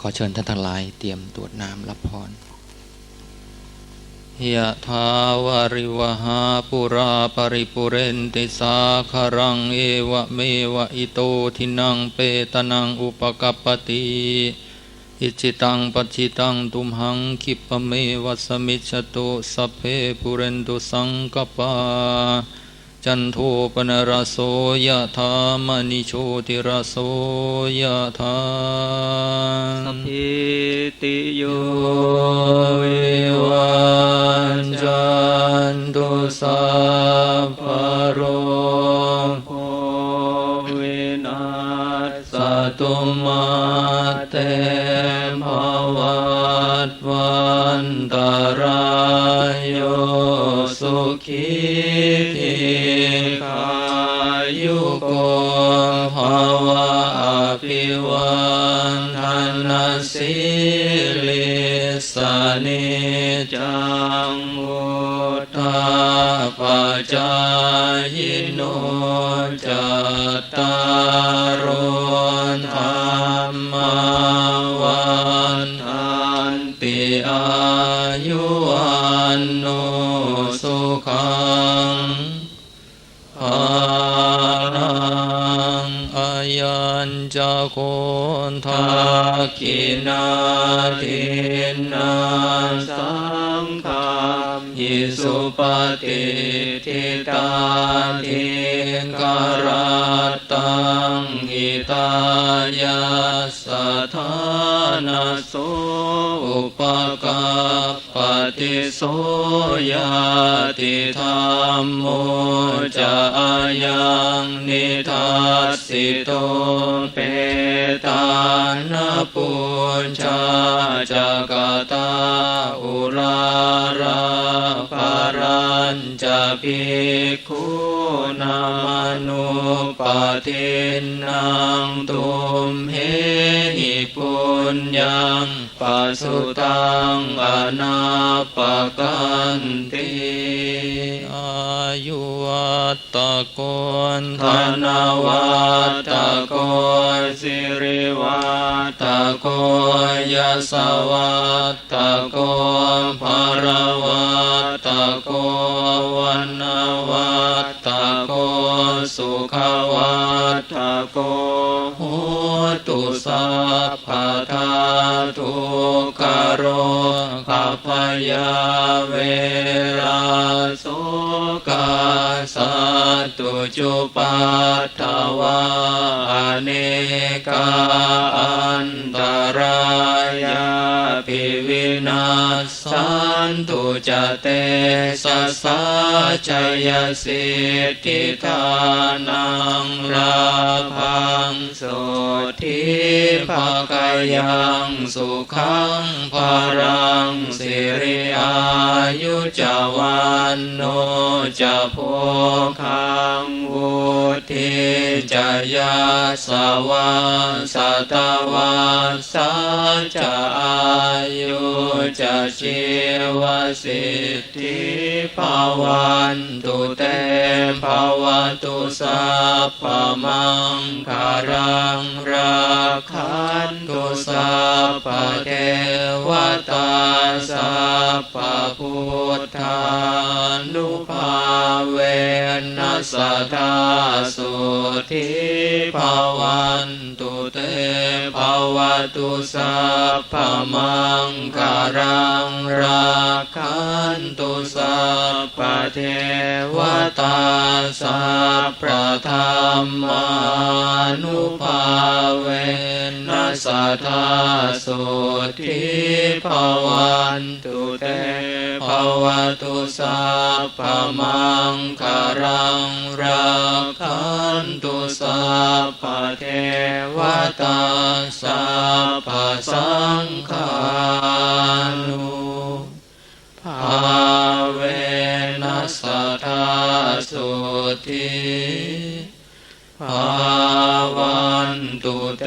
ขอเชิญท่านทั้งหลายเตรียมตรวจน้ำรับพรยะทาวาริวหาปุราปริปุเรนติสาคารังเอวะเมวะอิโตทินังเปตนังอุปกัปปติอิจิตังปัจิตังตุมหังคิปะเมวะสมิจฉตุสัพเพปุเรนตุสังกปา จันโทปนรสโสยะธามณิโชติรสโสยะธาสัพพิติโยวิวันจันตุสัพพะโรโควินาสสตุมาเตภวัตวันต โกภวะอภิวันทนาสิลิสานิจังวุตาปัจจายโนจัตตารโอธรรมวัน นาสัสังฆามยิสุปฏิทิตาทิการตังหิตายาสถานาโสอุปกัปปติโสยาติธรรมโมจะอายังนิทัสสิโต ปุญชาจักตาอุราราภารัญจะภิกขุนามนุปทินนางตุมเหหิปุญญังปัสสุตังอนาปกันติ ตตะโกนธนวัตตะโกนสิริวัตตะโกยสวัตตะโกภารวัตตะโกวันนาวัตตะโกสุขวัตถะโกโหตุสัพพะทาทุกขโรขัพยาเวราโส กาสัตตุจุปัฏฐวาอเนกาอันตรายาภิวินาสัสันตุจเตสัสสะชยสิทธิทานังราพังโสทิภกายังสุขังภารังสิริอายุจวันโนจะโพคังวุธิจยาสวาสตวาสัจจะอายุจะชีวสิทธิภาวันตุเตภาวตุสัพพมังคารังราคันตุสัพพเทวตาสัพพพุทธานุภาเวนัสธาสุทิภาวัน วตุสัพพมังการังราคันตุสัพพเทวตาสัพพธรรมานุภาเว นัสธาสุทิภาวันตุเตภาวตุสัพพมังคารังราคันตุสัพพเทวตาสัพพสังฆานุภาเวนัสธาสุทิภาวนตุเต